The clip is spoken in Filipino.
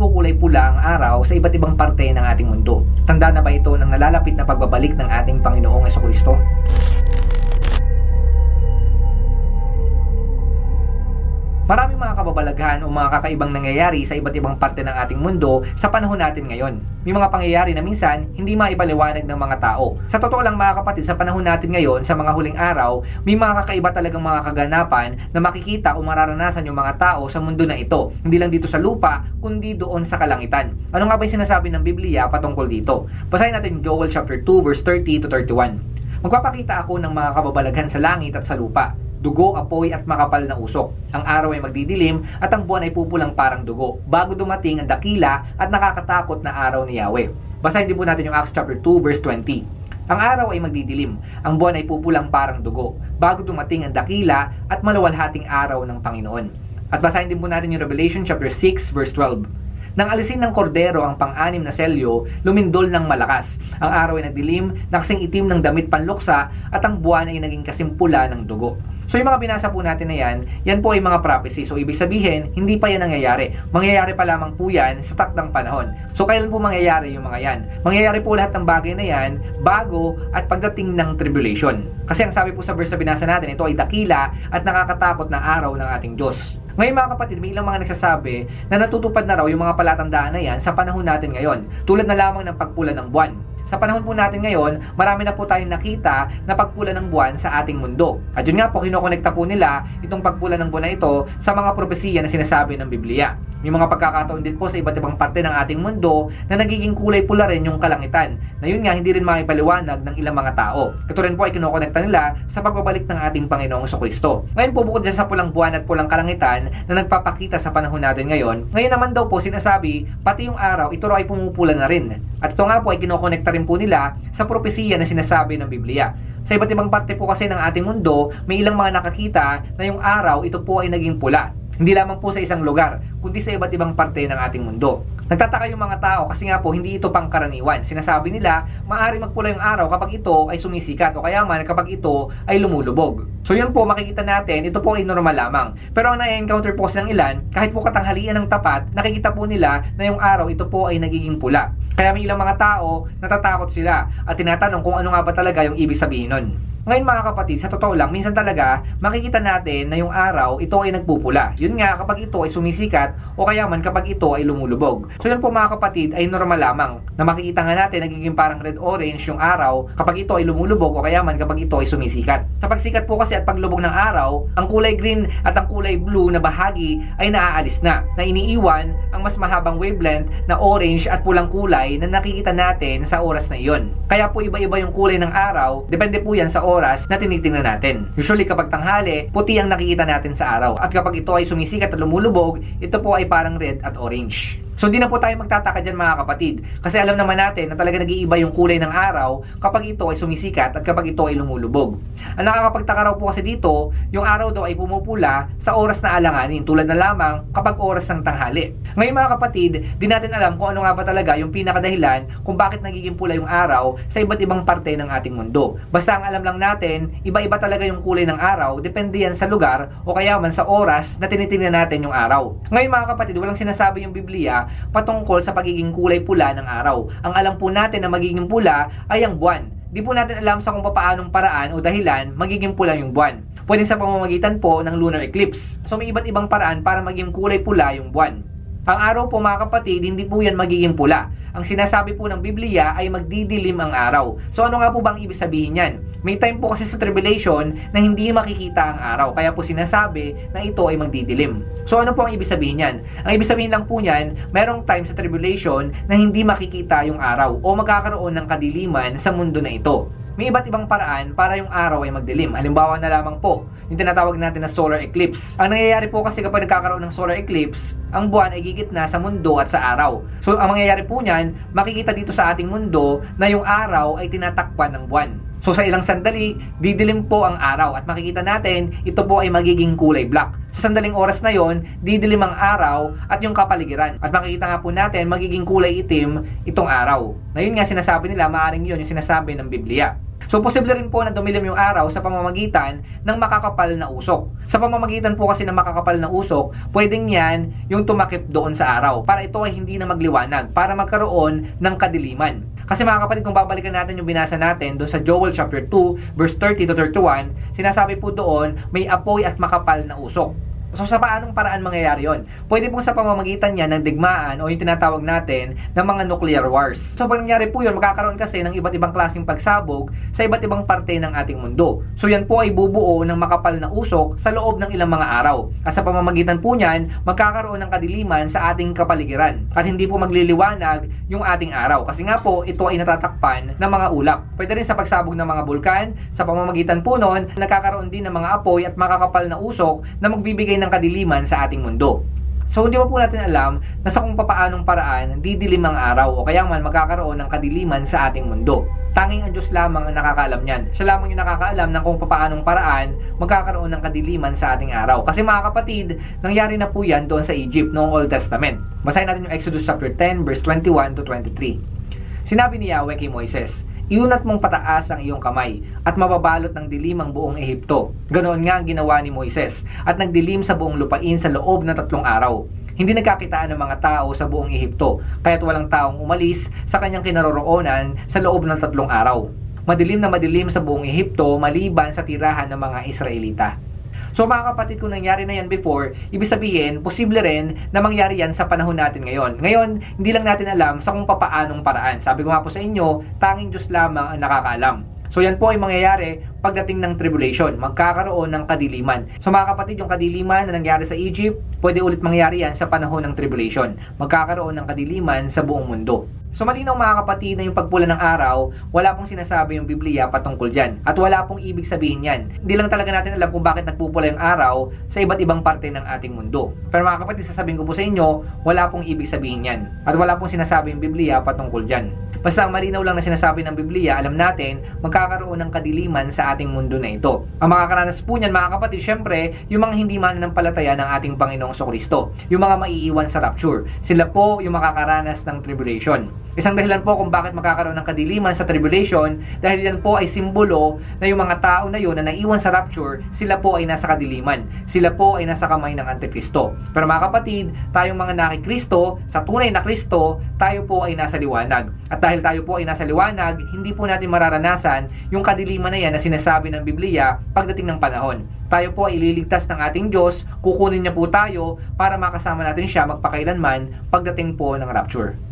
nagkukulay pula ang araw sa iba't ibang parte ng ating mundo. Tanda na ba ito ng nalalapit na pagbabalik ng ating Panginoong Kristo? Mga kababalaghan o mga kakaibang nangyayari sa iba't ibang parte ng ating mundo sa panahon natin ngayon. May mga pangyayari na minsan hindi maipaliwanag ng mga tao. Sa totoo lang mga kapatid, sa panahon natin ngayon, sa mga huling araw, may mga kakaiba talagang mga kaganapan na makikita o mararanasan yung mga tao sa mundo na ito. Hindi lang dito sa lupa, kundi doon sa kalangitan. Ano nga ba yung sinasabi ng Biblia patungkol dito? Basahin natin Joel chapter 2 verse 30 to 31. Magpapakita ako ng mga kababalaghan sa langit at sa lupa dugo, apoy at makapal na usok. Ang araw ay magdidilim at ang buwan ay pupulang parang dugo bago dumating ang dakila at nakakatakot na araw ni Yahweh. Basahin din po natin yung Acts chapter 2 verse 20. Ang araw ay magdidilim, ang buwan ay pupulang parang dugo bago dumating ang dakila at malawalhating araw ng Panginoon. At basahin din po natin yung Revelation chapter 6 verse 12. Nang alisin ng kordero ang pang-anim na selyo, lumindol ng malakas. Ang araw ay nagdilim, nakasing itim ng damit panluksa, at ang buwan ay naging kasimpula ng dugo. So yung mga binasa po natin na yan, yan po ay mga prophecy. So ibig sabihin, hindi pa yan nangyayari. Mangyayari pa lamang po yan sa takdang panahon. So kailan po mangyayari yung mga yan? Mangyayari po lahat ng bagay na yan bago at pagdating ng tribulation. Kasi ang sabi po sa verse na binasa natin, ito ay dakila at nakakatakot na araw ng ating Diyos. Ngayon mga kapatid, may ilang mga nagsasabi na natutupad na raw yung mga palatandaan na yan sa panahon natin ngayon. Tulad na lamang ng pagpula ng buwan. Sa panahon po natin ngayon, marami na po tayong nakita na pagpula ng buwan sa ating mundo. At yun nga po, kinokonekta po nila itong pagpula ng buwan na ito sa mga propesiya na sinasabi ng Biblia. May mga pagkakataon din po sa iba't ibang parte ng ating mundo na nagiging kulay pula rin yung kalangitan. Na yun nga, hindi rin maipaliwanag ng ilang mga tao. Ito rin po ay kinokonekta nila sa pagbabalik ng ating Panginoong Kristo. Ngayon po, bukod sa pulang buwan at pulang kalangitan na nagpapakita sa panahon natin ngayon, ngayon naman daw po sinasabi, pati yung araw, ito raw ay pumupula na rin. At ito nga po ay kinokonekta rin po nila sa propesiya na sinasabi ng Biblia. Sa iba't ibang parte po kasi ng ating mundo, may ilang mga nakakita na yung araw ito po ay naging pula. Hindi lamang po sa isang lugar, kundi sa iba't ibang parte ng ating mundo. Nagtataka yung mga tao kasi nga po hindi ito pangkaraniwan. Sinasabi nila, maaari magpula yung araw kapag ito ay sumisikat o kaya man kapag ito ay lumulubog. So yun po makikita natin, ito po ay normal lamang. Pero ang na-encounter po ng ilan, kahit po katanghalian ng tapat, nakikita po nila na yung araw ito po ay nagiging pula. Kaya may ilang mga tao natatakot sila at tinatanong kung ano nga ba talaga yung ibig sabihin nun. Ngayon mga kapatid, sa totoo lang, minsan talaga makikita natin na yung araw, ito ay nagpupula. Yun nga, kapag ito ay sumisikat o kaya man kapag ito ay lumulubog. So yun po mga kapatid ay normal lamang na makikita nga natin nagiging parang red-orange yung araw kapag ito ay lumulubog o kaya man kapag ito ay sumisikat. Sa pagsikat po kasi at paglubog ng araw, ang kulay green at ang kulay blue na bahagi ay naaalis na, na iniiwan ang mas mahabang wavelength na orange at pulang kulay na nakikita natin sa oras na iyon. Kaya po iba-iba yung kulay ng araw, depende po yan sa oras na tinitingnan natin. Usually kapag tanghali, puti ang nakikita natin sa araw. At kapag ito ay sumisikat at lumulubog, ito po ay parang red at orange. So hindi na po tayo magtataka dyan mga kapatid. Kasi alam naman natin na talaga nag-iiba yung kulay ng araw kapag ito ay sumisikat at kapag ito ay lumulubog. Ang nakakapagtaka raw po kasi dito, yung araw daw ay pumupula sa oras na alanganin tulad na lamang kapag oras ng tanghali. Ngayon mga kapatid, di natin alam kung ano nga ba talaga yung pinakadahilan kung bakit nagiging pula yung araw sa iba't ibang parte ng ating mundo. Basta ang alam lang natin, iba-iba talaga yung kulay ng araw, depende yan sa lugar o kaya man sa oras na tinitingnan natin yung araw. Ngayon mga kapatid, walang sinasabi yung Biblia patungkol sa pagiging kulay pula ng araw. Ang alam po natin na magiging pula ay ang buwan. Di po natin alam sa kung paanong paraan o dahilan magiging pula yung buwan. Pwede sa pamamagitan po ng lunar eclipse. So may iba't ibang paraan para maging kulay pula yung buwan. Ang araw po mga kapatid, hindi po yan magiging pula ang sinasabi po ng Biblia ay magdidilim ang araw. So ano nga po bang ibig sabihin yan? May time po kasi sa tribulation na hindi makikita ang araw. Kaya po sinasabi na ito ay magdidilim. So ano po ang ibig sabihin yan? Ang ibig sabihin lang po niyan, merong time sa tribulation na hindi makikita yung araw o magkakaroon ng kadiliman sa mundo na ito. May iba't ibang paraan para yung araw ay magdilim. Halimbawa na lamang po, yung tinatawag natin na solar eclipse. Ang nangyayari po kasi kapag nagkakaroon ng solar eclipse, ang buwan ay gigitna sa mundo at sa araw. So ang mangyayari po niyan, makikita dito sa ating mundo na yung araw ay tinatakpan ng buwan. So sa ilang sandali, didilim po ang araw at makikita natin ito po ay magiging kulay black. Sa sandaling oras na yon, didilim ang araw at yung kapaligiran. At makikita nga po natin magiging kulay itim itong araw. Na yun nga sinasabi nila, maaring yun yung sinasabi ng Biblia. So posible rin po na dumilim yung araw sa pamamagitan ng makakapal na usok. Sa pamamagitan po kasi ng makakapal na usok, pwedeng yan yung tumakip doon sa araw para ito ay hindi na magliwanag, para magkaroon ng kadiliman. Kasi mga kapatid, kung babalikan natin yung binasa natin doon sa Joel chapter 2, verse 30 to 31, sinasabi po doon, may apoy at makapal na usok. So sa paanong paraan mangyayari yon? Pwede pong sa pamamagitan niya ng digmaan o yung tinatawag natin ng mga nuclear wars. So pag nangyari po yun, magkakaroon kasi ng iba't ibang klaseng pagsabog sa iba't ibang parte ng ating mundo. So yan po ay bubuo ng makapal na usok sa loob ng ilang mga araw. At sa pamamagitan po niyan, magkakaroon ng kadiliman sa ating kapaligiran. At hindi po magliliwanag yung ating araw. Kasi nga po, ito ay natatakpan ng mga ulap. Pwede rin sa pagsabog ng mga bulkan, sa pamamagitan po nun, nagkakaroon din ng mga apoy at makakapal na usok na magbibigay ng kadiliman sa ating mundo. So hindi pa po natin alam na sa kung papaanong paraan didilim ang araw o kaya man magkakaroon ng kadiliman sa ating mundo. Tanging ang Diyos lamang ang nakakaalam niyan. Siya lamang yung nakakaalam ng kung papaanong paraan magkakaroon ng kadiliman sa ating araw. Kasi mga kapatid, nangyari na po yan doon sa Egypt noong Old Testament. Basahin natin yung Exodus chapter 10 verse 21 to 23. Sinabi ni Yahweh kay Moises, Iunat mong pataas ang iyong kamay at mababalot ng dilim ang buong Ehipto. Ganoon nga ang ginawa ni Moises at nagdilim sa buong lupain sa loob ng tatlong araw. Hindi nagkakitaan ng mga tao sa buong Ehipto, kaya't walang taong umalis sa kanyang kinaroroonan sa loob ng tatlong araw. Madilim na madilim sa buong Ehipto maliban sa tirahan ng mga Israelita. So mga kapatid, kung nangyari na yan before, ibig sabihin, posible rin na mangyari yan sa panahon natin ngayon. Ngayon, hindi lang natin alam sa kung papaanong paraan. Sabi ko nga po sa inyo, tanging Diyos lamang ang nakakaalam. So yan po ay mangyayari pagdating ng tribulation, magkakaroon ng kadiliman. So mga kapatid, yung kadiliman na nangyari sa Egypt, pwede ulit mangyari yan sa panahon ng tribulation. Magkakaroon ng kadiliman sa buong mundo. So malinaw mga kapatid na yung pagpula ng araw, wala pong sinasabi yung Biblia patungkol dyan. At wala pong ibig sabihin yan. Hindi lang talaga natin alam kung bakit nagpupula yung araw sa iba't ibang parte ng ating mundo. Pero mga kapatid, sasabihin ko po sa inyo, wala pong ibig sabihin yan. At wala pong sinasabi yung Biblia patungkol dyan. Basta ang malinaw lang na sinasabi ng Biblia, alam natin, magkakaroon ng kadiliman sa ating mundo na ito. Ang makakaranas po niyan, mga kapatid, syempre, yung mga hindi mananampalataya ng ating Panginoong Kristo. Yung mga maiiwan sa rapture. Sila po yung makakaranas ng tribulation. Isang dahilan po kung bakit magkakaroon ng kadiliman sa tribulation dahil yan po ay simbolo na yung mga tao na yun na naiwan sa rapture, sila po ay nasa kadiliman. Sila po ay nasa kamay ng Antikristo. Pero mga kapatid, tayong mga nakikristo, sa tunay na Kristo, tayo po ay nasa liwanag. At dahil tayo po ay nasa liwanag, hindi po natin mararanasan yung kadiliman na yan na sinasabi ng Biblia pagdating ng panahon. Tayo po ay ililigtas ng ating Diyos, kukunin niya po tayo para makasama natin siya magpakailanman pagdating po ng rapture.